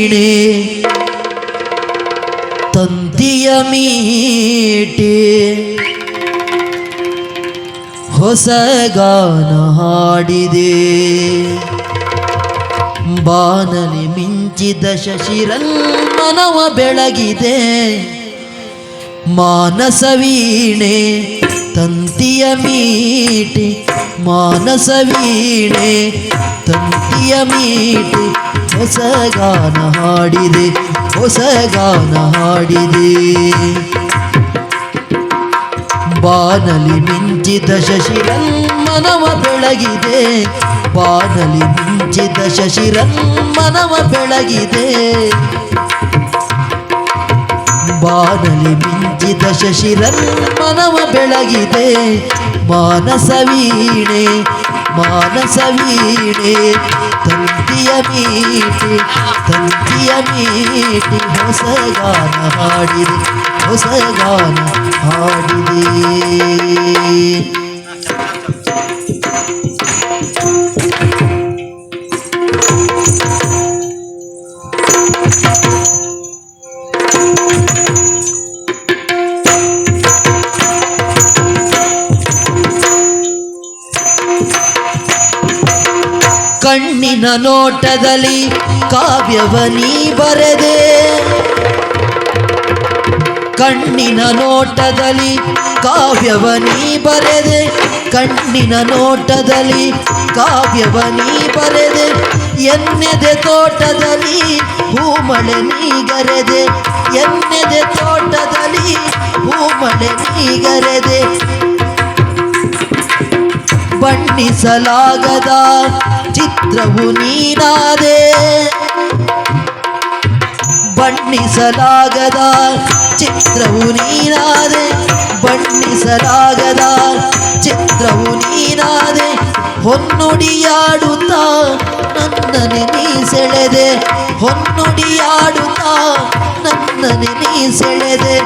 ವೀಣೆ ತಂತಿಯ ಮೀಟೆ, ಹೊಸ ಗಾನ ಹಾಡಿದೆ. ಬಾನಲಿ ಮಿಂಚಿದ ಮನವ ಬೆಳಗಿದೆ. ಮಾನಸ ವೀಣೆ, ತಂತಿಯ ಮೀಟೆ, ಮಾನಸ ವೀಣೆ, ತಂತಿಯ ಮೀಟೆ ಹೊಸ ಗಾನ ಹಾಡಿದೆ ಹೊಸ ಗಾನ ಹಾಡಿದೆ. ಬಾನಲಿ ಮಿಂಚಿದ ಶಶಿರಮ್ಮನವ ಬೆಳಗಿದೆ, ಬಾನಲಿ ಮಿಂಚಿದ ಶಶಿರಮ್ಮನವ ಬೆಳಗಿದೆ. ಬಾನಲಿ ಮಿಂಚಿದ ಶಶಿರಮ್ಮನವ ಬೆಳಗಿದೆ, ಮಾನಸ ವೀಣೆ ಮಾನಸ ವೀಣೆ ತಂತಿಯ ಮೀಟಿ ತಂತಿಯ ಮೀಟಿ ಹೊಸ ಗಾನ ಹಾಡಿದೆ ಹೊಸ ಗಾನ ಹಾಡಿದೆ ಕಣ್ಣಿನ ನೋಟದಲ್ಲಿ ಕಾವ್ಯವ ನೀ ಬರೆದೆ. ಕಣ್ಣಿನ ನೋಟದಲ್ಲಿ ಕಾವ್ಯವ ನೀ ಬರೆದೆ. ಕಣ್ಣಿನ ನೋಟದಲ್ಲಿ ಕಾವ್ಯವ ನೀ ಬರೆದೆ. ಎನ್ನೆದೆ ತೋಟದಲ್ಲಿ ಹೂಮಳೆ ನೀಗರೆದೆ ಎನ್ನೆದೆ ತೋಟದಲ್ಲಿ ಹೂಮಳೆ ನೀಗರೆದೆ ಬಣ್ಣಿಸಲಾಗದ ಚಿತ್ರವು ನೀನಾದೆ ಬಣ್ಣಿಸಲಾಗದ ಚಿತ್ರವು ನೀನಾದೆ ಬಣ್ಣಿಸಲಾಗದ ಚಿತ್ರವು ನೀನಾದೆ ಹೊನ್ನುಡಿಯಾಡುತ್ತಾ ನನ್ನನೆ ನೀ ಸೆಳೆದೆ. ಹೊನ್ನುಡಿಯಾಡುತ್ತಾ ನನ್ನನೆ ನೀ ಸೆಳೆದೆ.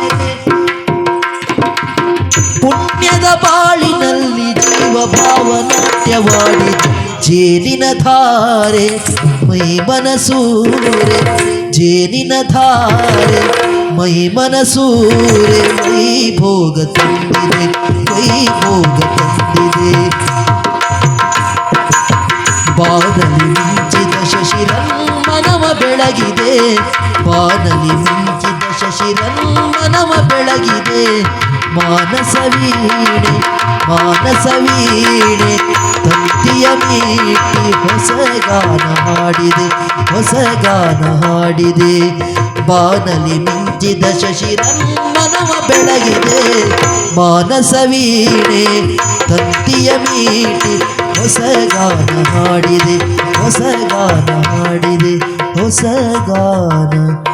ಪುಣ್ಯದ ಬಾಳಿನಲ್ಲಿ ಜೀವ ಜೇನಿನ ಧಾರೆ, ಮೈ ಮನಸೂರೆ ಜೇನಿನ ಧಾರೆ, ಮೈ ಮನಸೂರೆ ಮೈ ಭೋಗ ತಂದಿದೆ ಮೈ ಭೋಗ ತಂದಿದೆ ಬಾದಲಿ ಮಿಂಚಿದ ಮನವ ಬೆಳಗಿದೆ. ಬಾದಲಿ ಮಿಂಚಿದ ಮನವ ಬೆಳಗಿದೆ. ಮಾನಸ ವೀಣೆ ಮಾನಸ ವೀಣೆ. ತಂತಿಯ ಮೀಟಿ ಹೊಸ ಗಾನ ಹಾಡಿದೆ, ಹೊಸ ಗಾನ ಹಾಡಿದೆ. ಬಾನಲಿ ಮಿಂಚಿದ ಶಶಿರಮ್ಮನವ ಬೆಳಗಿದೆ. ಮಾನಸ ವೀಣೆ, ತಂತಿಯ ಮೀಟಿ, ಹೊಸ ಗಾನ ಹಾಡಿದೆ, ಹೊಸ ಗಾನ ಹಾಡಿದೆ, ಹೊಸ ಗಾನ.